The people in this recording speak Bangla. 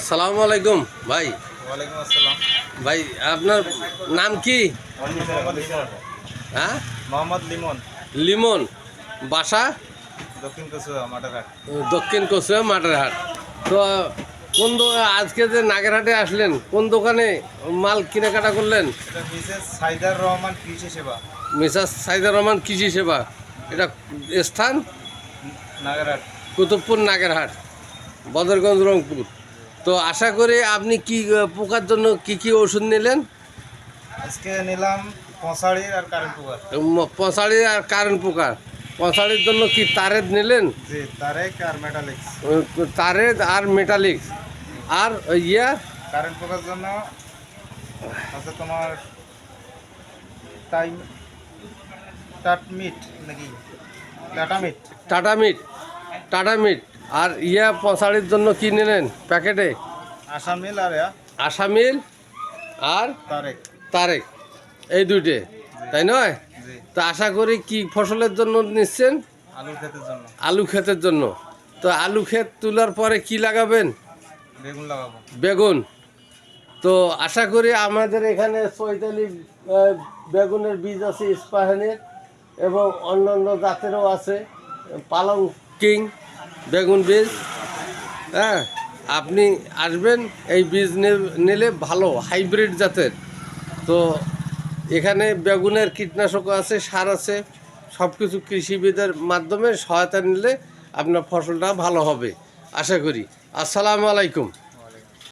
আসসালামু আলাইকুম ভাই। ভাই আপনার নাম কি? লিমন হ্যাঁ? মোহাম্মদ লিমন। লিমন। বাসা? দক্ষিণ কচুয়া মাটাঘাট দক্ষিণ কচুয়া মাটারহাট তো কোন আজকে যে নাগেরহাটে আসলেন কোন দোকানে মাল কেনাকাটা করলেন? মিসেস সাইদার রহমান কৃষি সেবা। মিসাস সাইদার রহমান কৃষি সেবা। এটা স্থান? নাগারহাট কুতুবপুর নাগেরহাট বদরগঞ্জ রংপুর। তো আশা করি আপনি কি পোকার জন্য কি কি ওষুধ নিলেন? আজকে নিলাম পঁচাড়ির আর কারেন্ট পোকার। ম- পঁচাড়ি আর কারেন্ট পোকা পঁচাড়ির জন্য কি তারের নিলেন? জি তারেক আর মেটালিক্স তারের আর মেটালিক্স আর ইয়া? কারেন্ট পোকার জন্য তোমার টাইম টাট মিট নাকি? টাটা মিট টাটা মিট টাটা মিট আর ইয়া পঁচাড়ির জন্য কি নিলেন প্যাকেটে? আসাম মিল আর আসামিল আর তারেক। তারেক। এই দুইটে তাই নয়? তো আশা করি কি ফসলের জন্য নিচ্ছেন? আলু ক্ষেতের জন্য। আলু ক্ষেতের জন্য। তো আলু ক্ষেত তোলার পরে কি লাগাবেন? বেগুন লাগাবো। বেগুন। তো আশা করি আমাদের এখানে চৈতালি বেগুনের বীজ আছে ইস্পাহানের এবং অন্যান্য জাতেরও আছে পালং কিং। বেগুন বীজ হ্যাঁ? আপনি আসবেন, এই বীজ নিলে ভালো, হাইব্রিড জাতের। তো এখানে বেগুনের কীটনাশক আছে, সার আছে সব কিছু কৃষিবিদের মাধ্যমে সহায়তা নিলে আপনার ফসলটা ভালো হবে, আশা করি। আসসালামু আলাইকুম।